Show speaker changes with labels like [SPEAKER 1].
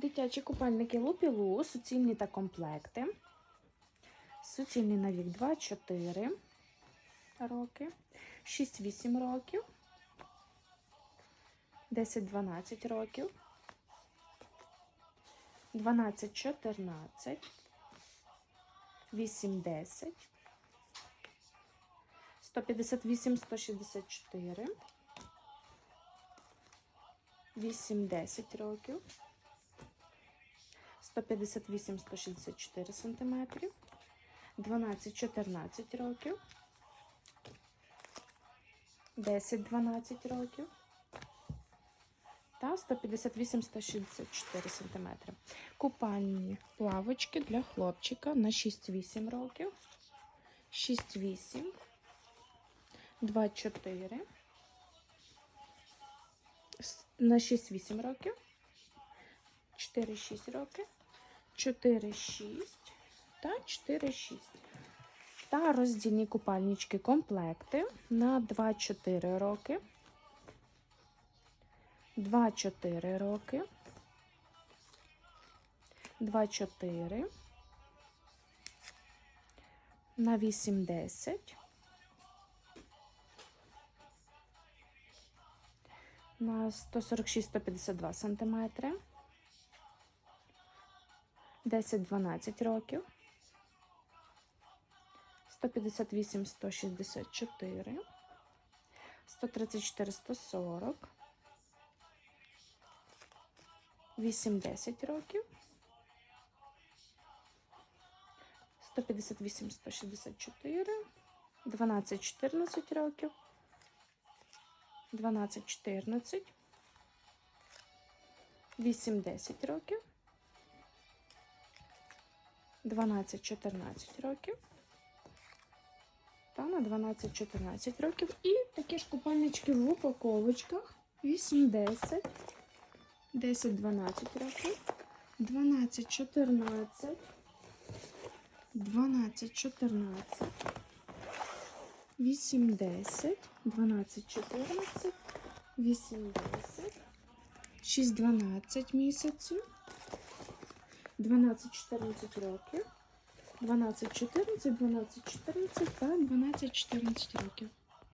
[SPEAKER 1] Дитячі купальники Лупілу, суцільні та комплекти. Суцільний на вік 2-4 роки, 6-8 років, 10-12 років, 12-14, 8-10, 158-164, 8-10 років. 158-164 см, 12-14 років, 10-12 років. Та 158-164 см. Купальні плавочки для хлопчика на 6-8 років, 6-8, 2-4, на 6-8 років. 4-6 роки, 4-6 та 4-6. Та роздільні купальнички комплекти на 2-4 роки, 2-4 роки, 2-4, на 8-10, на 146-152 сантиметри. 10-12 років, 158-164, 134-140, 8-10 років, 158-164, 12-14 років, 12-14, 8-10 років, 12-14 років. Та на 12-14 років. І такі ж купальнички в упаковочках. 8-10, 10-12 років, 12-14, 12-14, 8-10, 12-14, 8-10, 6-12 місяців. 12-14 років, 12-14, 12-14 та 12-14 років.